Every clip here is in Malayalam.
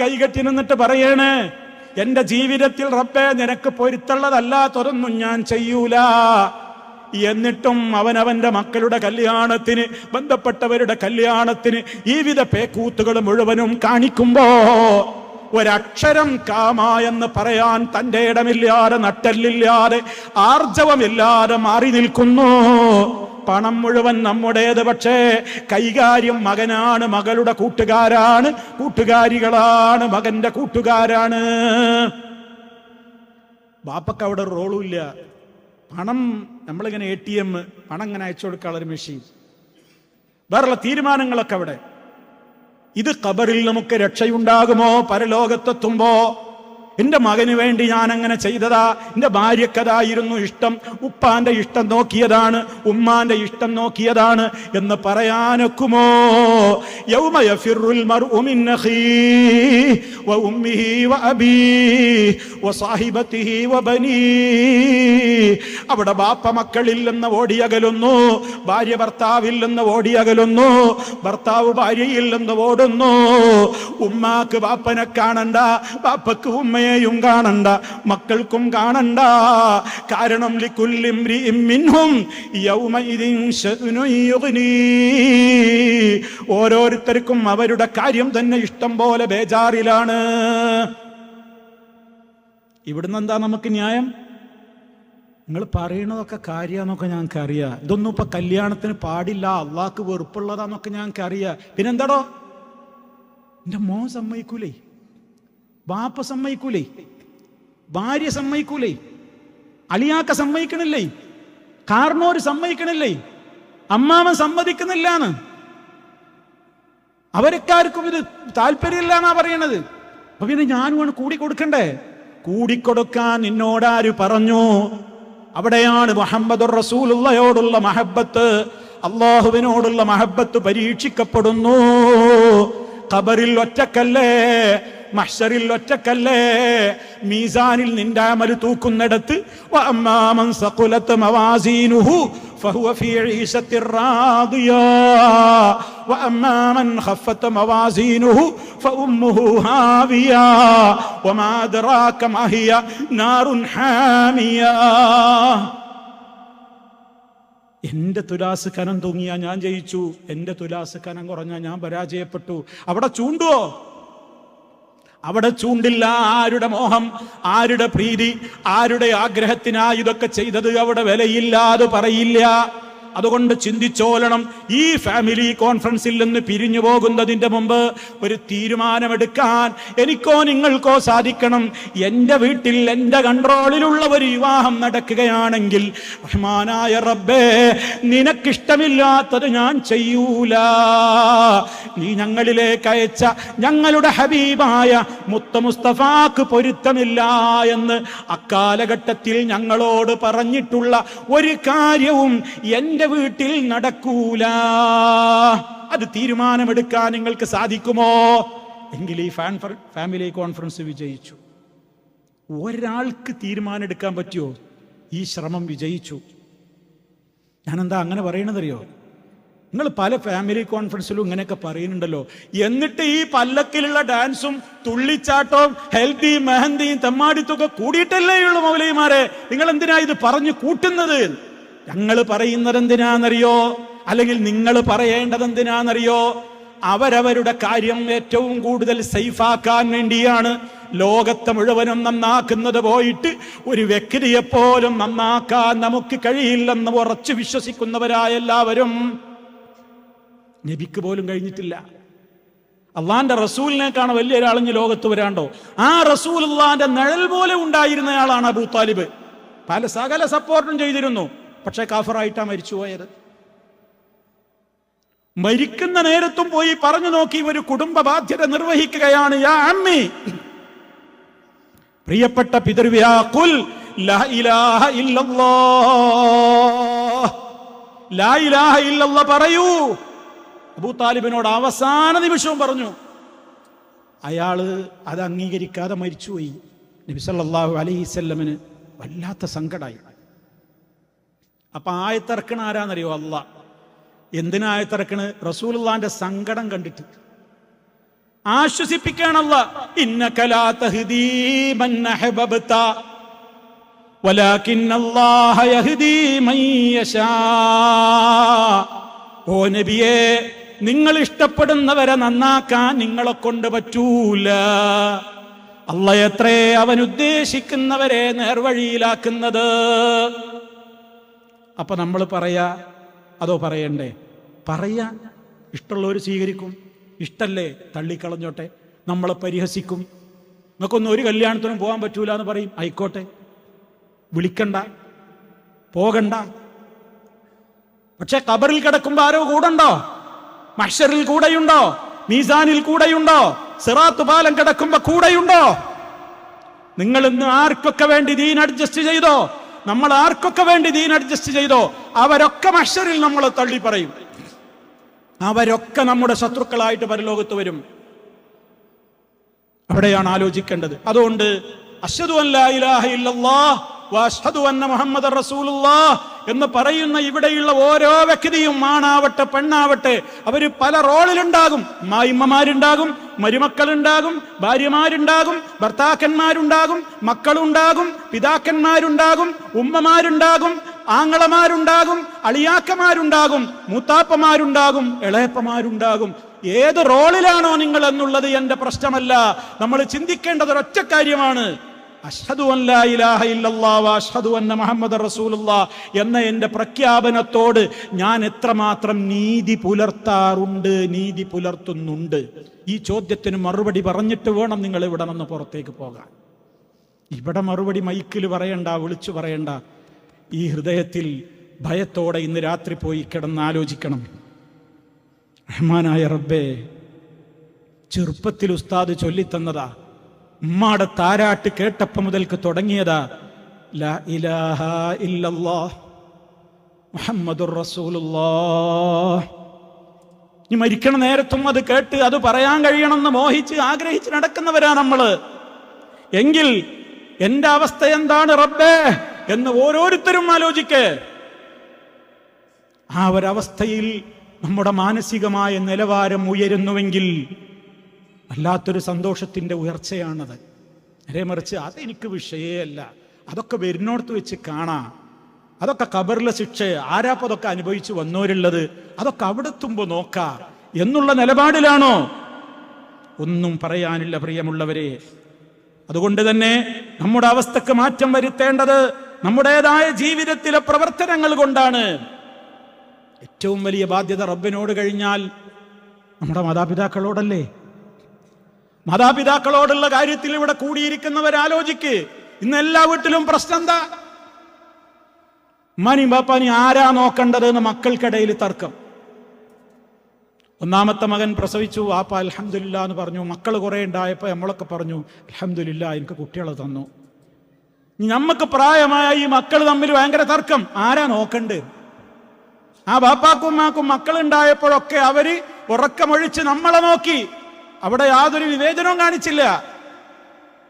കൈകെട്ടി നിന്നിട്ട് പറയണ് എന്റെ ജീവിതത്തിൽ റബ്ബെ നിനക്ക് പൊരുത്തുള്ളതല്ലാത്തൊരൊന്നും ഞാൻ ചെയ്യൂല. എന്നിട്ടും അവനവന്റെ മക്കളുടെ കല്യാണത്തിന് ബന്ധപ്പെട്ടവരുടെ കല്യാണത്തിന് ഈ വിധ പേക്കൂത്തുകൾ മുഴുവനും കാണിക്കുമ്പോ ഒരക്ഷരം കാമ എന്ന് പറയാൻ തന്റെ ഇടമില്ലാതെ നട്ടല്ലില്ലാതെ ആർജവമില്ലാതെ മാറി നിൽക്കുന്നു. പണം മുഴുവൻ നമ്മുടേത് പക്ഷേ കൈകാര്യം മകനാണ് മകളുടെ കൂട്ടുകാരാണ് കൂട്ടുകാരികളാണ് മകന്റെ കൂട്ടുകാരാണ്. ബാപ്പക്ക് അവിടെ റോളും ഇല്ല പണം നമ്മളിങ്ങനെ എ ടി എം പണം ഇങ്ങനെ അയച്ചു കൊടുക്കാനുള്ള ഒരു മെഷീൻ വേറുള്ള തീരുമാനങ്ങളൊക്കെ അവിടെ. ഇത് ഖബറിൽ നമുക്ക് രക്ഷയുണ്ടാകുമോ? പരലോകത്തെത്തുമ്പോ? എന്റെ മകന് വേണ്ടി ഞാൻ അങ്ങനെ ചെയ്തതാ. എന്റെ ഭാര്യക്കതായിരുന്നു ഇഷ്ടം. ഉപ്പാന്റെ ഇഷ്ടം നോക്കിയതാണ്. ഉമ്മാന്റെ ഇഷ്ടം നോക്കിയതാണ്. എന്ന് പറയാനൊക്കുമോ? അവിടെ ബാപ്പ മക്കളില്ലെന്ന് ഓടിയകലുന്നു. ഭാര്യ ഭർത്താവില്ലെന്ന് ഓടിയകലുന്നു. ഭർത്താവ് ഭാര്യയില്ലെന്ന് ഓടുന്നു. ഉമ്മാക്ക് ബാപ്പനെ കാണണ്ട. ബാപ്പക്ക് ഉമ്മയെയും കാണണ്ട മക്കൾക്കും കാണണ്ട. കാരണം ലിക്കുല്ലിം. ഓരോരുത്തർക്കും അവരുടെ കാര്യം തന്നെ ഇഷ്ടം പോലെ ബേജാറിലാണ്. ഇവിടുന്ന് എന്താ നമുക്ക് ന്യായം? നിങ്ങൾ പറയണതൊക്കെ കാര്യമാണെന്നൊക്കെ ഞങ്ങൾക്ക് അറിയാം. ഇതൊന്നും ഇപ്പൊ കല്യാണത്തിന് പാടില്ല. അള്ളാഹ്ക്ക് വെറുപ്പുള്ളതാന്നൊക്കെ ഞങ്ങൾക്ക് അറിയാം. പിന്നെന്താടോ? എന്റെ മോൻ സമ്മതിക്കൂലേ? ബാപ്പ സമ്മതിക്കൂലേ? ഭാര്യ സമ്മതിക്കൂലേ? അളിയാക്ക സമ്മതിക്കണില്ലേ? കാർണോര് സമ്മതിക്കണില്ലേ? അമ്മാവൻ സമ്മതിക്കുന്നില്ലാന്ന്? അവരെക്കാർക്കും ഇത് താല്പര്യമില്ല എന്നാ പറയണത്. അപ്പൊ പിന്നെ ഞാനുമാണ് കൂടി കൊടുക്കണ്ടേ കൂടിക്കൊടുക്കാൻ നിന്നോടാര് പറഞ്ഞു? അവിടെയാണ് മുഹമ്മദ് റസൂലുള്ളയോടുള്ള മഹബത്ത്. അള്ളാഹുവിനോടുള്ള മഹബത്ത് പരീക്ഷിക്കപ്പെടുന്നു. ഖബറിൽ ഒറ്റക്കല്ലേ? മഹ്ശറിൽ ഒറ്റക്കല്ലേ മീസാനിൽ നിന്റെ അമൽ തൂക്കുന്നിടത്ത് വഅമ്മാമൻ സഖുലത്ത് മവാസീനുഹു فهو في عيشة راضية وأما من خفت موازينه فأمه هاوية وما أدراك ما هي نار حامية എന്റെ തുലാസ് കനം തൂങ്ങിയാ ഞാൻ ജയിച്ചു എന്റെ തുലാസ് കനം കുറഞ്ഞാ ഞാൻ പരാജയപ്പെട്ടു അവിടെ ചൂണ്ടുവോ അവിടെ ചൂണ്ടില്ല ആരുടെ മോഹം ആരുടെ പ്രീതി ആരുടെ ആഗ്രഹത്തിനാ ഇതൊക്കെ ചെയ്തത് അവിടെ വിലയില്ലാതെ പറയില്ല. അതുകൊണ്ട് ചിന്തിച്ചോലണം. ഈ ഫാമിലി കോൺഫറൻസിൽ നിന്ന് പിരിഞ്ഞു പോകുന്നതിന്റെ മുമ്പ് ഒരു തീരുമാനമെടുക്കാൻ എനിക്കോ നിങ്ങൾക്കോ സാധിക്കണം. എന്റെ വീട്ടിൽ എന്റെ കൺട്രോളിലുള്ള ഒരു വിവാഹം നടക്കുകയാണെങ്കിൽ റഹ്മാനായ റബ്ബേ നിനക്കിഷ്ടമില്ലാത്തത് ഞാൻ ചെയ്യൂല. നീ ഞങ്ങളിലേക്ക് അയച്ച ഞങ്ങളുടെ ഹബീബായ മുത്ത മുസ്തഫാക്ക് പൊരുത്തമില്ല എന്ന് അക്കാലഘട്ടത്തിൽ ഞങ്ങളോട് പറഞ്ഞിട്ടുള്ള ഒരു കാര്യവും എന്റെ വീട്ടിൽ നടക്കൂല. അത് തീരുമാനമെടുക്കാൻ നിങ്ങൾക്ക് സാധിക്കുമോ? എങ്കിൽ ഈ ഫാൻ ഫാമിലി കോൺഫറൻസ് വിജയിച്ചു. ഒരാൾക്ക് തീരുമാനം പറ്റുമോ ഈ ശ്രമം വിജയിച്ചു. ഞാനെന്താ അങ്ങനെ പറയണതറിയോ? നിങ്ങൾ പല ഫാമിലി കോൺഫറൻസിലും ഇങ്ങനെയൊക്കെ പറയുന്നുണ്ടല്ലോ. എന്നിട്ട് ഈ പല്ലക്കിലുള്ള ഡാൻസും തുള്ളിച്ചാട്ടവും ഹെൽത്തി മെഹന്തിയും തെമ്മാടിത്തൊക്കെ കൂടിയിട്ടല്ലേ ഉള്ളൂ മൗലയിമാരെ നിങ്ങൾ എന്തിനാ ഇത് പറഞ്ഞു കൂട്ടുന്നത്? ഞങ്ങൾ പറയുന്നത് എന്തിനാണെന്നറിയോ അല്ലെങ്കിൽ നിങ്ങൾ പറയേണ്ടത് എന്തിനാണെന്നറിയോ അവരവരുടെ കാര്യം ഏറ്റവും കൂടുതൽ സേഫാക്കാൻ വേണ്ടിയാണ് ലോകത്തെ മുഴുവനും നന്നാക്കുന്നത് പോയിട്ട് ഒരു വ്യക്തിയെ പോലും നന്നാക്കാൻ നമുക്ക് കഴിയില്ലെന്ന് ഉറച്ചു വിശ്വസിക്കുന്നവരായ എല്ലാവരും നബിക്ക് പോലും കഴിഞ്ഞിട്ടില്ല. അള്ളാന്റെ റസൂലിനേക്കാണ് വലിയ ഒരാളിഞ്ഞ് ലോകത്ത് വരാണ്ടോ? ആ റസൂൽ അള്ളാന്റെ നിഴൽ പോലെ ഉണ്ടായിരുന്നയാളാണ് അബൂ താലിബ്. പല സകല സപ്പോർട്ടും ചെയ്തിരുന്നു. പക്ഷെ കാഫറായിട്ടാ മരിച്ചുപോയത്. മരിക്കുന്ന നേരത്തും പോയി പറഞ്ഞു നോക്കി ഒരു കുടുംബ ബാധ്യത നിർവഹിക്കുകയാണ് യാ അമ്മി. പ്രിയപ്പെട്ട പിതൃവ്യാ കുൽ പറയൂ. അബൂ താലിബിനോട് അവസാന നിമിഷവും പറഞ്ഞു അയാൾ അത് അംഗീകരിക്കാതെ മരിച്ചുപോയി. നബിസല്ലാഹു അലൈഹിസല്ലമിന് വല്ലാത്ത സങ്കടായി. അപ്പൊ ആയത്തിറക്കണ ആരാന്നറിയോ അല്ല എന്തിനാ ആയത്തിറക്കണ്? റസൂലുള്ളാന്റെ സങ്കടം കണ്ടിട്ട്. ആശ്വസിപ്പിക്കാണല്ല ഓ നബിയേ നിങ്ങൾ ഇഷ്ടപ്പെടുന്നവരെ നന്നാക്കാൻ നിങ്ങളെ കൊണ്ട് പറ്റൂല. അല്ല എത്രേ അവൻ ഉദ്ദേശിക്കുന്നവരെ നേർവഴിയിലാക്കുന്നത്? അപ്പൊ നമ്മൾ പറയാ അതോ പറയണ്ടേ? പറയാ ഇഷ്ടമുള്ളവർ സ്വീകരിക്കും. ഇഷ്ടല്ലേ തള്ളിക്കളഞ്ഞോട്ടെ. നമ്മളെ പരിഹസിക്കും. നിങ്ങൾക്കൊന്നും ഒരു കല്യാണത്തിനും പോകാൻ പറ്റൂല എന്ന് പറയും. ആയിക്കോട്ടെ. വിളിക്കണ്ട. പോകണ്ട. പക്ഷെ കബറിൽ കിടക്കുമ്പോൾ ആരോ കൂടണ്ടോ? മഷറിൽ കൂടെയുണ്ടോ? മീസാനിൽ കൂടെയുണ്ടോ? സിറാത്ത് പാലം കിടക്കുമ്പോ കൂടെയുണ്ടോ? നിങ്ങൾ ഇന്ന് ആർക്കൊക്കെ വേണ്ടി ദീൻ അഡ്ജസ്റ്റ് ചെയ്തോ? നമ്മൾ ആർക്കൊക്കെ വേണ്ടി ദീൻ അഡ്ജസ്റ്റ് ചെയ്തോ അവരൊക്കെ മഷറിൽ നമ്മൾ തള്ളി പറയും. അവരൊക്കെ നമ്മുടെ ശത്രുക്കളായിട്ട് പരലോകത്ത് വരും. അവിടെയാണ് ആലോചിക്കേണ്ടത്. അതുകൊണ്ട് അഷ്ഹദു അല്ലാ ഇലാഹ ഇല്ലല്ലാഹ് മുഹമ്മദ റസൂലുള്ള എന്ന് പറയുന്ന ഇവിടെയുള്ള ഓരോ വ്യക്തിയും ആണാവട്ടെ പെണ്ണാവട്ടെ അവർ പല റോളിലുണ്ടാകും. മായിമ്മമാരുണ്ടാകും മരുമക്കളുണ്ടാകും ഭാര്യമാരുണ്ടാകും ഭർത്താക്കന്മാരുണ്ടാകും മക്കളുണ്ടാകും പിതാക്കന്മാരുണ്ടാകും ഉമ്മമാരുണ്ടാകും ആങ്ങളമാരുണ്ടാകും അളിയാക്കമാരുണ്ടാകും മൂത്താപ്പമാരുണ്ടാകും ഇളയപ്പമാരുണ്ടാകും ഏത് റോളിലാണോ നിങ്ങൾ എന്നുള്ളത് എന്റെ പ്രശ്നമല്ല. നമ്മൾ ചിന്തിക്കേണ്ടത് ഒരൊറ്റ കാര്യമാണ്. എന്ന എന്റെ പ്രഖ്യാപനത്തോട് ഞാൻ എത്രമാത്രം നീതി പുലർത്താറുണ്ട് നീതി പുലർത്തുന്നുണ്ട്. ഈ ചോദ്യത്തിന് മറുപടി പറഞ്ഞിട്ട് വേണം നിങ്ങൾ ഇവിടെ നിന്ന് പുറത്തേക്ക് പോകാൻ. ഇവിടെ മറുപടി മൈക്കിൽ പറയണ്ട വിളിച്ചു പറയണ്ട. ഈ ഹൃദയത്തിൽ ഭയത്തോടെ ഇന്ന് രാത്രി പോയി കിടന്ന് ആലോചിക്കണം റഹ്മാനായ റബ്ബേ ചെറുപ്പത്തിൽ ഉസ്താദ് ചൊല്ലിത്തന്നതാ ഉമ്മാടെ താരാട്ട് കേട്ടപ്പം മുതൽക്ക് തുടങ്ങിയതാ ലാ ഇലാഹ ഇല്ലല്ലാഹ് മുഹമ്മദുർ റസൂലുള്ളാ ഇനി മരിക്കണ നേരത്തും അത് കേട്ട് അത് പറയാൻ കഴിയണമെന്ന് മോഹിച്ച് ആഗ്രഹിച്ച് നടക്കുന്നവരാ നമ്മൾ. എങ്കിൽ എന്റെ അവസ്ഥ എന്താണ് റബ്ബേ എന്ന് ഓരോരുത്തരും ആലോചിക്കേ. ആ ഒരവസ്ഥയിൽ നമ്മുടെ മാനസികമായ നിലവാരം ഉയരുന്നുവെങ്കിൽ വല്ലാത്തൊരു സന്തോഷത്തിന്റെ ഉയർച്ചയാണത്. നേരെ മറിച്ച് അതെനിക്ക് വിഷയമല്ല അതൊക്കെ വരുന്നോടത്ത് വെച്ച് കാണാം. അതൊക്കെ കബറിലെ ശിക്ഷ ആരാപ്പം അതൊക്കെ അനുഭവിച്ചു വന്നവരുള്ളത് അതൊക്കെ അവിടെ എത്തുമ്പോ നോക്കാം. എന്നുള്ള നിലപാടിലാണോ? ഒന്നും പറയാനില്ല പ്രിയമുള്ളവരെ. അതുകൊണ്ട് തന്നെ നമ്മുടെ അവസ്ഥക്ക് മാറ്റം വരുത്തേണ്ടത് നമ്മുടേതായ ജീവിതത്തിലെ പ്രവർത്തനങ്ങൾ കൊണ്ടാണ്. ഏറ്റവും വലിയ ബാധ്യത റബ്ബിനോട് കഴിഞ്ഞാൽ നമ്മുടെ മാതാപിതാക്കളോടല്ലേ? മാതാപിതാക്കളോടുള്ള കാര്യത്തിൽ ഇവിടെ കൂടിയിരിക്കുന്നവർ ആലോചിക്ക്. ഇന്ന് എല്ലാ വീട്ടിലും പ്രശ്നം എന്താ? മനി ബാപ്പാനി ആരാ നോക്കേണ്ടത് എന്ന് മക്കൾക്കിടയിൽ തർക്കം. ഒന്നാമത്തെ മകൻ പ്രസവിച്ചു വാപ്പ അലഹമില്ല എന്ന് പറഞ്ഞു. മക്കൾ കുറെ ഉണ്ടായപ്പോൾ നമ്മളൊക്കെ പറഞ്ഞു അലഹമില്ല എനിക്ക് കുട്ടികളെ തന്നു. നമുക്ക് പ്രായമായ ഈ മക്കൾ തമ്മിൽ ഭയങ്കര തർക്കം. ആരാ നോക്കണ്ട്? ആ ബാപ്പാക്കും മക്കൾ മക്കളുണ്ടായപ്പോഴൊക്കെ അവർ ഉറക്കമൊഴിച്ച് നമ്മളെ നോക്കി. അവിടെ യാതൊരു വിവേചനവും കാണിച്ചില്ല.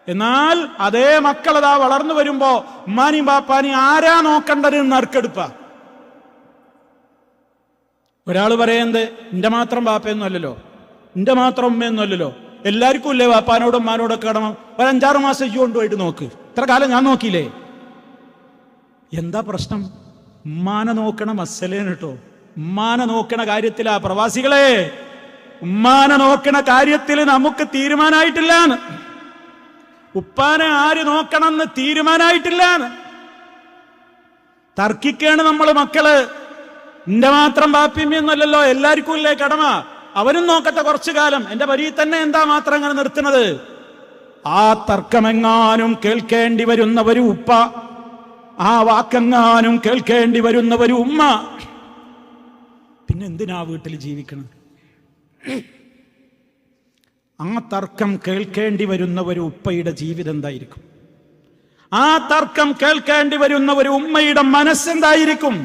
എന്നാൽ അതേ മക്കൾ അതാ വളർന്നു വരുമ്പോ ഉമ്മാനിയും ബാപ്പാനി ആരാ നോക്കണ്ടത് നറുക്കെടുപ്പ. ഒരാൾ പറയുന്നത് എന്റെ മാത്രം ബാപ്പയൊന്നും അല്ലല്ലോ. എന്റെ മാത്രം ഉമ്മയൊന്നും അല്ലല്ലോ. എല്ലാവർക്കും ഇല്ലേ ബാപ്പാനോടും ഉമ്മാനോടൊക്കെ കടമ? ഒരു അഞ്ചാറ് മാസം ഇയ്യോ കൊണ്ടുപോയിട്ട് നോക്ക്. ഇത്ര കാലം ഞാൻ നോക്കിയില്ലേ? എന്താ പ്രശ്നം? ഉമ്മാനെ നോക്കണ മസലേന് ഉമ്മാനെ നോക്കണ കാര്യത്തിലാ പ്രവാസികളെ. ഉമ്മാനെ നോക്കണ കാര്യത്തിൽ നമുക്ക് തീരുമാനമായിട്ടില്ല ഉപ്പാനെ ആര് നോക്കണമെന്ന് തീരുമാനമായിട്ടില്ല തർക്കിക്കാണ് നമ്മൾ മക്കൾ. എന്റെ മാത്രം ബാപ്യമൊന്നുമല്ലല്ലോ എല്ലാവർക്കും ഇല്ലേ കടമ? അവനും നോക്കട്ടെ കുറച്ചു കാലം. എന്റെ വരി തന്നെ എന്താ മാത്രം അങ്ങനെ നിർത്തുന്നത്? ആ തർക്കമെങ്ങാനും കേൾക്കേണ്ടി വരുന്ന ഒരു ഉപ്പ ആ വാക്കെങ്ങാനും കേൾക്കേണ്ടി വരുന്ന ഒരു ഉമ്മ. പിന്നെ എന്തിനാ വീട്ടിൽ ജീവിക്കണം ആ തർക്കം കേൾക്കേണ്ടി വരുന്ന ഒരു ഉപ്പയുടെ ജീവിതം എന്തായിരിക്കും? ആ തർക്കം കേൾക്കേണ്ടി വരുന്ന ഒരു ഉമ്മയുടെ മനസ്സെന്തായിരിക്കും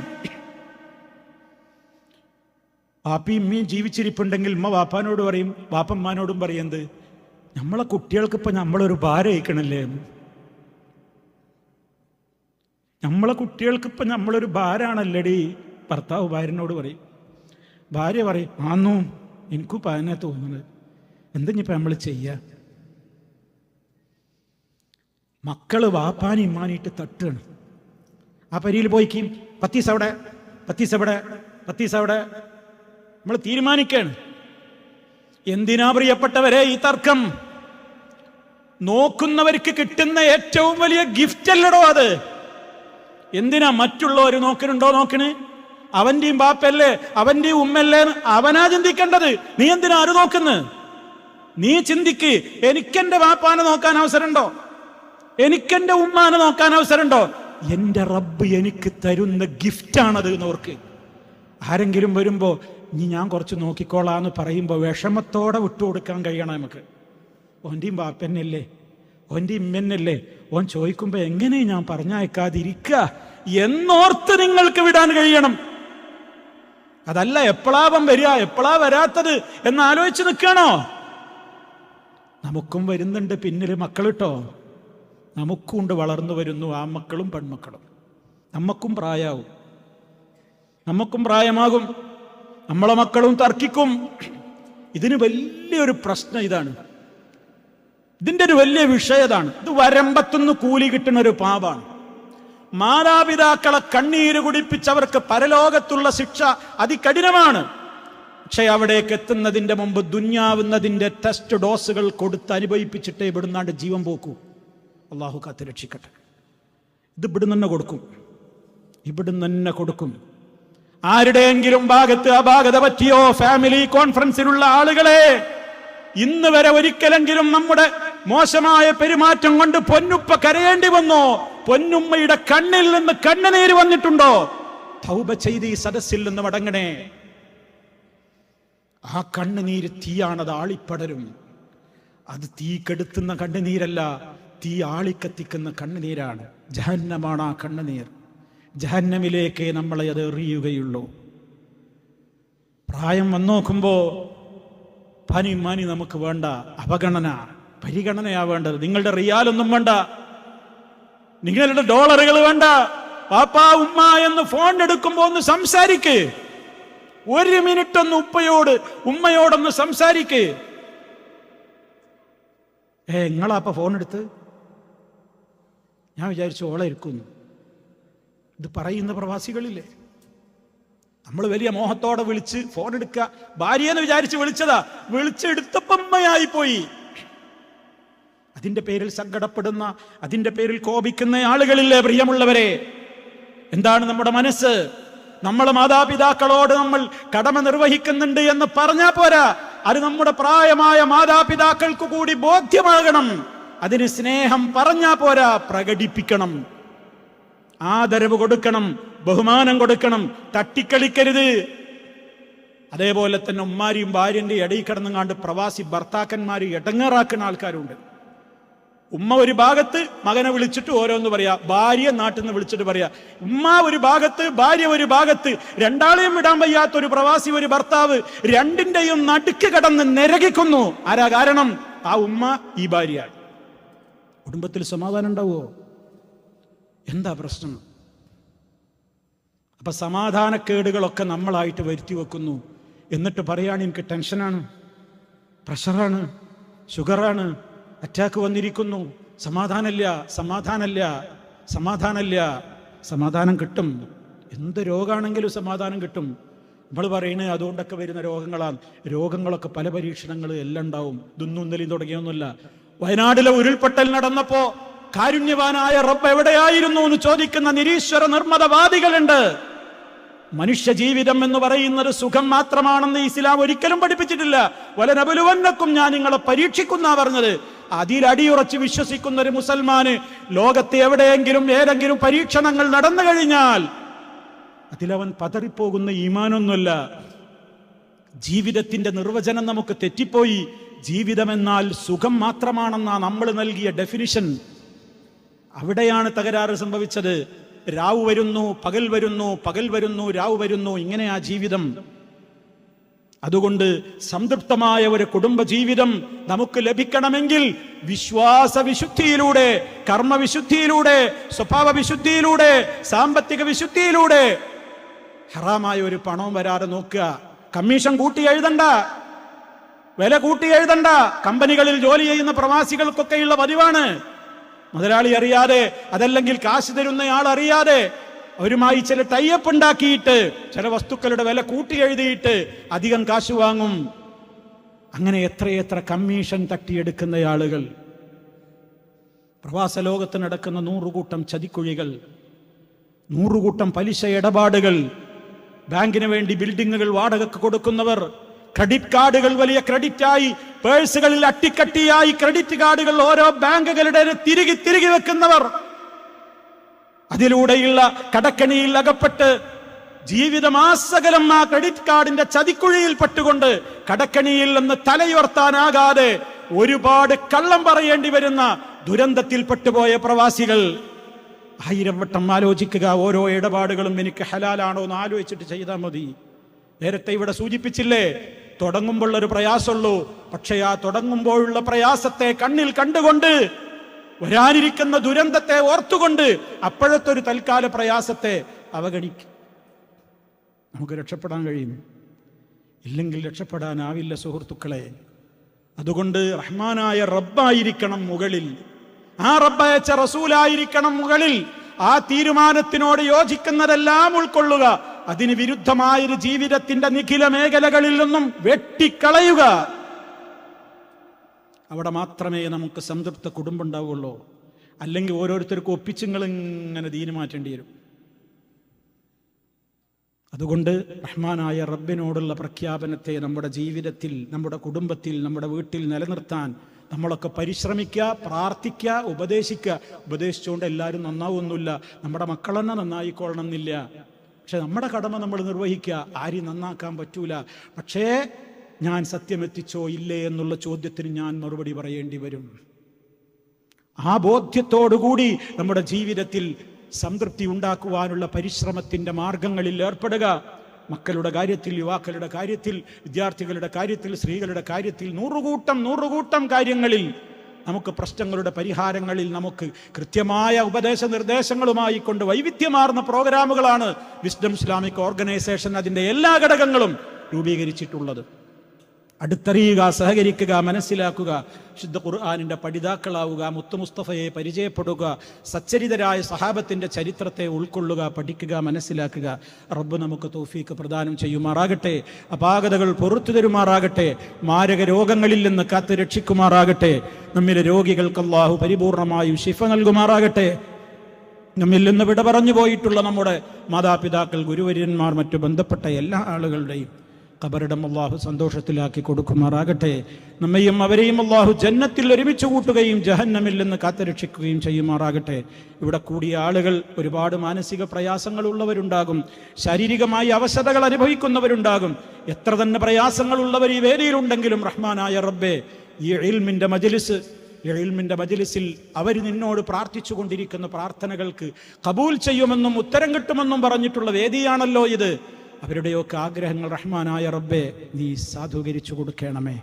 വാപ്പി ഉമ്മയും ജീവിച്ചിരിപ്പുണ്ടെങ്കിൽ ഉമ്മ വാപ്പാനോട് പറയും വാപ്പന്മാനോടും പറയുന്നത് നമ്മളെ കുട്ടികൾക്ക് ഇപ്പൊ നമ്മളൊരു ഭാരം അയക്കണല്ലേ നമ്മളെ കുട്ടികൾക്ക് ഇപ്പൊ നമ്മളൊരു ഭാരാണല്ലടി? ഭർത്താവ് ഭാര്യനോട് പറയും. ഭാര്യ പറയും ആന്നു എനിക്കും പതിനെ തോന്നുന്നത്. എന്തിനിപ്പോൾ നമ്മൾ ചെയ്യുക മക്കൾ വാപ്പാൻ ഇമ്മാനിട്ട് തട്ടുകയാണ്. ആ പരിയിൽ പോയിക്കും പത്തീസ് അവിടെ പത്തീസ് അവിടെ പത്തീസ് അവിടെ. നമ്മൾ തീരുമാനിക്കുകയാണ് എന്തിനാ പ്രിയപ്പെട്ടവരെ ഈ തർക്കം? നോക്കുന്നവർക്ക് കിട്ടുന്ന ഏറ്റവും വലിയ ഗിഫ്റ്റ് അല്ലടോ അത്. എന്തിനാ മറ്റുള്ളവർ നോക്കണുണ്ടോ നോക്കണ്? അവന്റെയും ബാപ്പല്ലേ അവന്റെയും ഉമ്മല്ലേ എന്ന് അവനാ ചിന്തിക്കേണ്ടത്. നീ എന്തിനാ ആര് നോക്കുന്നത് നീ ചിന്തിക്ക് എനിക്കെന്റെ ബാപ്പാനെ നോക്കാൻ അവസരമുണ്ടോ? എനിക്കെന്റെ ഉമ്മാനെ നോക്കാൻ അവസരമുണ്ടോ? എന്റെ റബ്ബ് എനിക്ക് തരുന്ന ഗിഫ്റ്റാണത് എന്നോർക്ക്. ആരെങ്കിലും വരുമ്പോ നീ ഞാൻ കുറച്ച് നോക്കിക്കോളാന്ന് പറയുമ്പോൾ വിഷമത്തോടെ വിട്ടുകൊടുക്കാൻ കഴിയണം നമുക്ക്. ഓന്റെയും ബാപ്പന്നല്ലേ ഓന്റെ ഇമ്മന്നല്ലേ ഓൻ ചോദിക്കുമ്പോൾ എങ്ങനെ ഞാൻ പറഞ്ഞയക്കാതിരിക്കുക എന്നോർത്ത് നിങ്ങൾക്ക് വിടാൻ കഴിയണം. അതല്ല എപ്പോഴാവം വരിക എപ്പോഴാ വരാത്തത് എന്ന് ആലോചിച്ച് നിൽക്കണോ? നമുക്കും വരുന്നുണ്ട് പിന്നിൽ മക്കളിട്ടോ. നമുക്കും ഉണ്ട് വളർന്നു വരുന്നു ആ മക്കളും പെൺമക്കളും. നമുക്കും പ്രായമാവും നമുക്കും പ്രായമാകും. നമ്മളെ മക്കളും തർക്കിക്കും. ഇതിന് വലിയൊരു പ്രശ്നം ഇതാണ്. ഇതിന്റെ ഒരു വലിയ വിഷയതാണ് ഇത് വരമ്പത്തുനിന്ന് കൂലി കിട്ടുന്ന ഒരു പാപാണ് മാതാപിതാക്കളെ കണ്ണീര് കുടിപ്പിച്ചവർക്ക് പരലോകത്തുള്ള ശിക്ഷ അതികഠിനമാണ്. പക്ഷെ അവിടേക്ക് എത്തുന്നതിന്റെ മുമ്പ് ദുന്യാവുന്നതിന്റെ ടെസ്റ്റ് ഡോസുകൾ കൊടുത്ത് അനുഭവിപ്പിച്ചിട്ടേ ഇവിടുന്നാണ്ട് ജീവൻ പോക്കൂ. അള്ളാഹു കാത്ത് രക്ഷിക്കട്ടെ. ഇത് ഇവിടുന്ന് തന്നെ കൊടുക്കും. ഇവിടുന്ന് തന്നെ കൊടുക്കും. ആരുടെയെങ്കിലും ഭാഗത്ത് അപാകത പറ്റിയോ ഫാമിലി കോൺഫറൻസിലുള്ള ആളുകളെ ഇന്ന് വരെ ഒരിക്കലെങ്കിലും നമ്മുടെ മോശമായ പെരുമാറ്റം കൊണ്ട് പൊന്നുപ്പ കരയേണ്ടി വന്നോ? പൊന്നുമ്മയുടെ കണ്ണിൽ നിന്ന് കണ്ണുനീര് വന്നിട്ടുണ്ടോ? തൗബ ചെയ്ത് ഈ സദസ്സിൽ നിന്ന് മടങ്ങണേ. ആ കണ്ണുനീര് തീയാണത് ആളിപ്പടരും. അത് തീ കെടുത്തുന്ന കണ്ണുനീരല്ല തീ ആളിക്കത്തിക്കുന്ന കണ്ണുനീരാണ്. ജഹന്നമാണ് ആ കണ്ണുനീർ. ജഹന്നമിലേക്ക് നമ്മളെ അത് എറിയുകയുള്ളൂ. പ്രായം വന്നോക്കുമ്പോ പനി മാനി നമുക്ക് വേണ്ട അവഗണന പരിഗണനയാ വേണ്ടത്. നിങ്ങളുടെ റിയാലൊന്നും വേണ്ട. നിങ്ങളുടെ ഡോളറുകൾ വേണ്ട. പാപ്പാ ഉമ്മ എന്ന് ഫോൺ എടുക്കുമ്പോ ഒന്ന് സംസാരിക്ക്. ഒരു മിനിറ്റ് ഒന്ന് ഉപ്പയോട് ഉമ്മയോടൊന്ന് സംസാരിക്ക്. ഏ നിങ്ങളാ അപ്പൊ ഫോൺ എടുത്ത്? ഞാൻ വിചാരിച്ചു ഓളെ ഇരിക്കുന്നു. ഇത് പറയുന്ന പ്രവാസികളില്ലേ? നമ്മൾ വലിയ മോഹത്തോടെ വിളിച്ച് ഫോൺ എടുക്കുക ഭാര്യയെന്ന് വിചാരിച്ച് വിളിച്ചതാ. വിളിച്ചെടുത്തപ്പമ്മയായി പോയി അതിന്റെ പേരിൽ സങ്കടപ്പെടുന്ന അതിന്റെ പേരിൽ കോപിക്കുന്ന ആളുകളില്ലേ പ്രിയമുള്ളവരെ? എന്താണ് നമ്മുടെ മനസ്സ്? നമ്മളെ മാതാപിതാക്കളോട് നമ്മൾ കടമ നിർവഹിക്കുന്നുണ്ട് എന്ന് പറഞ്ഞാ പോരാ. അത് നമ്മുടെ പ്രായമായ മാതാപിതാക്കൾക്ക് കൂടി ബോധ്യമാകണം. അതിന് സ്നേഹം പറഞ്ഞാ പോരാ പ്രകടിപ്പിക്കണം. ആദരവ് കൊടുക്കണം ബഹുമാനം കൊടുക്കണം തട്ടിക്കളിക്കരുത്. അതേപോലെ തന്നെ ഉമ്മാരിയും ഭാര്യന്റെ ഇടയിൽ കിടന്നുകാണ്ട് പ്രവാസി ഭർത്താക്കന്മാർ ഇടങ്ങേറാക്കുന്ന ആൾക്കാരുണ്ട്. ഉമ്മ ഒരു ഭാഗത്ത് മകനെ വിളിച്ചിട്ട് ഓരോന്ന് പറയാ ഭാര്യ നാട്ടിൽ നിന്ന് വിളിച്ചിട്ട് പറയാ. ഉമ്മ ഒരു ഭാഗത്ത് ഭാര്യ ഒരു ഭാഗത്ത് രണ്ടാളെയും വിടാൻ വയ്യാത്ത ഒരു പ്രവാസി ഒരു ഭർത്താവ് രണ്ടിന്റെയും നടുക്ക് കടന്ന് നിരകിക്കുന്നു. ആരാ കാരണം? ആ ഉമ്മ ഈ ഭാര്യ കുടുംബത്തിൽ സമാധാനം ഉണ്ടാവുമോ എന്താ പ്രശ്നം? അപ്പൊ സമാധാനക്കേടുകളൊക്കെ നമ്മളായിട്ട് വരുത്തി വെക്കുന്നു. എന്നിട്ട് പറയാണ് എനിക്ക് ടെൻഷനാണ്. പ്രഷറാണ്. ഷുഗറാണ്. അറ്റാക്ക് വന്നിരിക്കുന്നു. സമാധാനമില്ല സമാധാനമില്ല സമാധാനമില്ല സമാധാനം കിട്ടും. എന്ത് രോഗമാണെങ്കിലും സമാധാനം കിട്ടും. നമ്മൾ പറയുന്നത് അതുകൊണ്ടൊക്കെ വരുന്ന രോഗങ്ങളാണ്. രോഗങ്ങളൊക്കെ പല പരീക്ഷണങ്ങൾ എല്ലാം ഉണ്ടാവും. ഇതൊന്നും ഇന്നലെയും തുടങ്ങിയൊന്നുമില്ല. വയനാട്ടിലെ ഉരുൾപൊട്ടൽ നടന്നപ്പോ കാരുണ്യവാനായ റബ്ബ് എവിടെയായിരുന്നു എന്ന് ചോദിക്കുന്ന നിരീശ്വര നിർമ്മതവാദികളുണ്ട് മനുഷ്യ ജീവിതം എന്ന് പറയുന്നത് സുഖം മാത്രമാണെന്ന് ഇസ്ലാം ഒരിക്കലും പഠിപ്പിച്ചിട്ടില്ല. വലനബലുവന്നക്കും ഞാൻ നിങ്ങളെ പരീക്ഷിക്കുന്ന പറഞ്ഞത്. അതിലടിയുറച്ച് വിശ്വസിക്കുന്ന ഒരു മുസൽമാന് ലോകത്തെ എവിടെയെങ്കിലും ഏതെങ്കിലും പരീക്ഷണങ്ങൾ നടന്നു കഴിഞ്ഞാൽ അതിലവൻ പതറിപ്പോകുന്ന ഈമാനൊന്നുമല്ല. ജീവിതത്തിന്റെ നിർവചനം നമുക്ക് തെറ്റിപ്പോയി. ജീവിതമെന്നാൽ സുഖം മാത്രമാണെന്നാ നമ്മൾ നൽകിയ ഡെഫിനിഷൻ അവിടെയാണ് തകരാറ് സംഭവിച്ചത്. രാവ് വരുന്നു പകൽ വരുന്നു പകൽ വരുന്നു രാവ് വരുന്നു ഇങ്ങനെ ആ ജീവിതം. അതുകൊണ്ട് സംതൃപ്തമായ ഒരു കുടുംബ ജീവിതം നമുക്ക് ലഭിക്കണമെങ്കിൽ വിശ്വാസ വിശുദ്ധിയിലൂടെ കർമ്മവിശുദ്ധിയിലൂടെ സ്വഭാവ വിശുദ്ധിയിലൂടെ സാമ്പത്തിക വിശുദ്ധിയിലൂടെ ഹറാമായ ഒരു പണവും വരാതെ നോക്കുക. കമ്മീഷൻ കൂട്ടി എഴുതണ്ട. വില കൂട്ടി എഴുതണ്ട. കമ്പനികളിൽ ജോലി ചെയ്യുന്ന പ്രവാസികൾക്കൊക്കെയുള്ള പതിവാണ്. മുതലാളി അറിയാതെ അതല്ലെങ്കിൽ കാശ് തരുന്നയാൾ അറിയാതെ അവരുമായി ചില ടൈപ്പ് ഉണ്ടാക്കിയിട്ട് ചില വസ്തുക്കളുടെ വില കൂട്ടി എഴുതിയിട്ട് അധികം കാശ് വാങ്ങും. അങ്ങനെ എത്രയെത്ര കമ്മീഷൻ തട്ടിയെടുക്കുന്ന ആളുകൾ. പ്രവാസ ലോകത്ത് നടക്കുന്ന നൂറുകൂട്ടം ചതിക്കുഴികൾ നൂറുകൂട്ടം പലിശ ഇടപാടുകൾ ബാങ്കിന് വേണ്ടി ബിൽഡിങ്ങുകൾ വാടകക്ക് കൊടുക്കുന്നവർ ക്രെഡിറ്റ് കാർഡുകൾ വലിയ ക്രെഡിറ്റായി പേഴ്സുകളിൽ അട്ടിക്കട്ടിയായി ക്രെഡിറ്റ് കാർഡുകൾ ഓരോ ബാങ്കുകളുടെ തിരികെ തിരികെ വെക്കുന്നവർ. അതിലൂടെയുള്ള കടക്കണിയിൽ അകപ്പെട്ട് ജീവിതമാസകലം ആ ക്രെഡിറ്റ് കാർഡിന്റെ ചതിക്കുഴിയിൽ പെട്ടുകൊണ്ട് കടക്കണിയിൽ നിന്ന് തലയുയർത്താനാകാതെ ഒരുപാട് കള്ളം പറയേണ്ടി വരുന്ന ദുരന്തത്തിൽ പെട്ടുപോയ പ്രവാസികൾ. ആയിരം വട്ടം ആലോചിക്കുക ഓരോ ഇടപാടുകളും എനിക്ക് ഹലാലാണോ എന്ന് ആലോചിച്ചിട്ട് ചെയ്താൽ മതി. നേരത്തെ ഇവിടെ സൂചിപ്പിച്ചില്ലേ തുടങ്ങുമ്പോൾ ഒരു പ്രയാസമുള്ളൂ. പക്ഷേ ആ തുടങ്ങുമ്പോഴുള്ള പ്രയാസത്തെ കണ്ണിൽ കണ്ടുകൊണ്ട് വരാനിരിക്കുന്ന ദുരന്തത്തെ ഓർത്തുകൊണ്ട് അപ്പോഴത്തെ ഒരു തൽക്കാല പ്രയാസത്തെ അവഗണിക്കും. നമുക്ക് രക്ഷപ്പെടാൻ കഴിയും. ഇല്ലെങ്കിൽ രക്ഷപ്പെടാനാവില്ല സുഹൃത്തുക്കളെ. അതുകൊണ്ട് റഹ്മാനായ റബ്ബായിരിക്കണം മുകളിൽ. ആ റബ്ബയച്ച റസൂലായിരിക്കണം മുകളിൽ. ആ തീരുമാനത്തിനോട് യോജിക്കുന്നതെല്ലാം ഉൾക്കൊള്ളുക. അതിന് വിരുദ്ധമായൊരു ജീവിതത്തിന്റെ നിഖില മേഖലകളിൽ നിന്നും വെട്ടിക്കളയുക. അവിടെ മാത്രമേ നമുക്ക് സംതൃപ്ത കുടുംബം ഉണ്ടാവുകയുള്ളൂ. അല്ലെങ്കിൽ ഓരോരുത്തർക്കും ഒപ്പിച്ചുങ്ങൾ ഇങ്ങനെ തീരുമാറ്റേണ്ടി വരും. അതുകൊണ്ട് റഹ്മാനായ റബ്ബിനോടുള്ള പ്രഖ്യാപനത്തെ നമ്മുടെ ജീവിതത്തിൽ നമ്മുടെ കുടുംബത്തിൽ നമ്മുടെ വീട്ടിൽ നിലനിർത്താൻ നമ്മളൊക്കെ പരിശ്രമിക്കുക പ്രാർത്ഥിക്കുക ഉപദേശിക്കുക. ഉപദേശിച്ചുകൊണ്ട് എല്ലാവരും നന്നാവൊന്നുമില്ല നമ്മുടെ മക്കളെന്നെ നന്നായിക്കൊള്ളണം എന്നില്ല പക്ഷെ നമ്മുടെ കടമ നമ്മൾ നിർവഹിക്കുക. ആരും നന്നാക്കാൻ പറ്റൂല. പക്ഷേ ഞാൻ സത്യമെത്തിച്ചോ ഇല്ലേ എന്നുള്ള ചോദ്യത്തിന് ഞാൻ മറുപടി പറയേണ്ടി വരും. ആ ബോധ്യത്തോടുകൂടി നമ്മുടെ ജീവിതത്തിൽ സംതൃപ്തി ഉണ്ടാക്കുവാനുള്ള പരിശ്രമത്തിന്റെ മാർഗങ്ങളിൽ ഏർപ്പെടുക. മക്കളുടെ കാര്യത്തിൽ യുവാക്കളുടെ കാര്യത്തിൽ വിദ്യാർത്ഥികളുടെ കാര്യത്തിൽ സ്ത്രീകളുടെ കാര്യത്തിൽ നൂറുകൂട്ടം നൂറുകൂട്ടം കാര്യങ്ങളിൽ നമുക്ക് പ്രശ്നങ്ങളുടെ പരിഹാരങ്ങളിൽ നമുക്ക് കൃത്യമായ ഉപദേശ നിർദ്ദേശങ്ങളുമായി കൊണ്ട് വൈവിധ്യമാർന്ന പ്രോഗ്രാമുകളാണ് വിസ്ഡം ഇസ്ലാമിക് ഓർഗനൈസേഷൻ അതിന്റെ എല്ലാ ഘടകങ്ങളും രൂപീകരിച്ചിട്ടുള്ളത്. അടുത്തറിയുക സഹകരിക്കുക മനസ്സിലാക്കുക ശുദ്ധ ഖുർആാനിന്റെ പഠിതാക്കളാവുക മുത്തു മുസ്തഫയെ പരിചയപ്പെടുക സച്ചരിതരായ സഹാബത്തിന്റെ ചരിത്രത്തെ ഉൾക്കൊള്ളുക പഠിക്കുക മനസ്സിലാക്കുക. റബ്ബ് നമുക്ക് തോഫീക്ക് പ്രദാനം ചെയ്യുമാറാകട്ടെ അപാകതകൾ പുറത്തു തരുമാറാകട്ടെ മാരക രോഗങ്ങളിൽ നിന്ന് കാത്തു രക്ഷിക്കുമാറാകട്ടെ നമ്മിലെ രോഗികൾക്ക് അള്ളാഹു പരിപൂർണമായും ശിഫ നൽകുമാറാകട്ടെ. നമ്മിൽ നിന്ന് വിട പറഞ്ഞു പോയിട്ടുള്ള നമ്മുടെ മാതാപിതാക്കൾ ഗുരുവര്യന്മാർ മറ്റു ബന്ധപ്പെട്ട എല്ലാ ആളുകളുടെയും കബറിടം അള്ളാഹു സന്തോഷത്തിലാക്കി കൊടുക്കുമാറാകട്ടെ. നമ്മയും അവരെയും അള്ളാഹു ജന്നത്തിൽ ഒരുമിച്ച് കൂട്ടുകയും ജഹന്നമിൽ നിന്ന് കാത്തുരക്ഷിക്കുകയും ചെയ്യുമാറാകട്ടെ. ഇവിടെ കൂടിയ ആളുകൾ ഒരുപാട് മാനസിക പ്രയാസങ്ങളുള്ളവരുണ്ടാകും. ശാരീരികമായി അവശതകൾ അനുഭവിക്കുന്നവരുണ്ടാകും. എത്ര തന്നെ പ്രയാസങ്ങളുള്ളവർ ഈ വേദിയിലുണ്ടെങ്കിലും റഹ്മാനായ റബ്ബെ ഈ എഴിൽമിന്റെ മജലിസ് എഴിൽമിന്റെ മജലിസിൽ അവർ നിന്നോട് പ്രാർത്ഥിച്ചു കൊണ്ടിരിക്കുന്ന പ്രാർത്ഥനകൾക്ക് കബൂൽ ചെയ്യുമെന്നും ഉത്തരം കിട്ടുമെന്നും പറഞ്ഞിട്ടുള്ള വേദിയാണല്ലോ ഇത്. അവരുടെയൊക്കെ ആഗ്രഹങ്ങൾ റഹ്മാനായ റബ്ബെ നീ സാധൂകരിച്ചു കൊടുക്കണമേ.